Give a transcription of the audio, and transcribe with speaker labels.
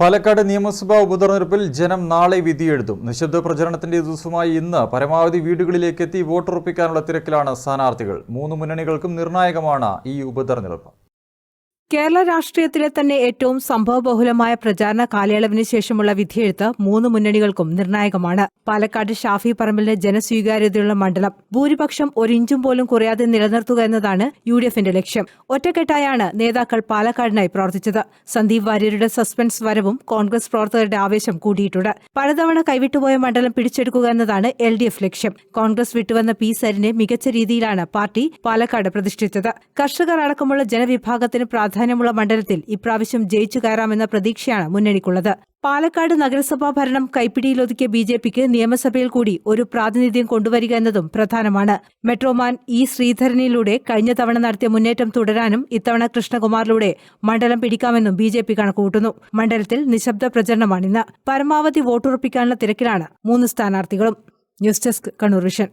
Speaker 1: പാലക്കാട് നിയമസഭാ ഉപതെരഞ്ഞെടുപ്പിൽ ജനം നാളെ വിധിയെഴുതും. നിശബ്ദ പ്രചരണത്തിന്റെ ദിവസമായി ഇന്ന് പരമാവധി വീടുകളിലേക്ക് എത്തി വോട്ടുറപ്പിക്കാനുള്ള തിരക്കിലാണ് സ്ഥാനാർത്ഥികൾ. മൂന്ന് മുന്നണികൾക്കും നിർണായകമാണ് ഈ ഉപതെരഞ്ഞെടുപ്പ്.
Speaker 2: കേരള രാഷ്ട്രീയത്തിലെ തന്നെ ഏറ്റവും സംഭവബഹുലമായ പ്രചാരണ കാലയളവിന് ശേഷമുള്ള വിധിയെഴുത്ത് മൂന്ന് മുന്നണികൾക്കും നിർണായകമാണ്. പാലക്കാട് ഷാഫി പറമ്പിലിന് ജനസ്വീകാര്യതയുള്ള മണ്ഡലം ഭൂരിപക്ഷം ഒരിഞ്ചും പോലും കുറയാതെ നിലനിർത്തുക എന്നതാണ് യു ഡി എഫിന്റെ ലക്ഷ്യം. ഒറ്റക്കെട്ടായാണ് നേതാക്കൾ പാലക്കാടിനായി പ്രവർത്തിച്ചത്. സന്ദീപ് വാര്യരുടെ സസ്പെൻസ് വരവും കോൺഗ്രസ് പ്രവർത്തകരുടെ ആവേശം കൂടിയിട്ടുണ്ട്. പലതവണ കൈവിട്ടുപോയ മണ്ഡലം പിടിച്ചെടുക്കുക എന്നതാണ് എൽ ഡി എഫ് ലക്ഷ്യം. കോൺഗ്രസ് വിട്ടുവന്ന പി സരിനെ മികച്ച രീതിയിലാണ് പാർട്ടി പാലക്കാട് പ്രതിഷ്ഠിച്ചത്. കർഷകർ അടക്കമുള്ള ജനവിഭാഗത്തിന് പ്രാധാന്യമുള്ള മണ്ഡലത്തിൽ ഇപ്രാവശ്യം ജയിച്ചു കയറാമെന്ന പ്രതീക്ഷയാണ് മുന്നണിക്കുള്ളത്. പാലക്കാട് നഗരസഭാ ഭരണം കൈപ്പിടിയിലൊതുക്കിയ ബി ജെ പിക്ക് നിയമസഭയിൽ കൂടി ഒരു പ്രാതിനിധ്യം കൊണ്ടുവരിക എന്നതും പ്രധാനമാണ്. മെട്രോമാൻ ഇ ശ്രീധരനിലൂടെ കഴിഞ്ഞ തവണ നടത്തിയ മുന്നേറ്റം തുടരാനും ഇത്തവണ കൃഷ്ണകുമാറിലൂടെ മണ്ഡലം പിടിക്കാമെന്നും ബി ജെ പി കണക്കുകൂട്ടുന്നു. മണ്ഡലത്തിൽ നിശബ്ദ പ്രചരണമാണിന്ന്. പരമാവധി വോട്ടുറപ്പിക്കാനുള്ള തിരക്കിലാണ് മൂന്ന് സ്ഥാനാർത്ഥികളും. News desk Kannur vision.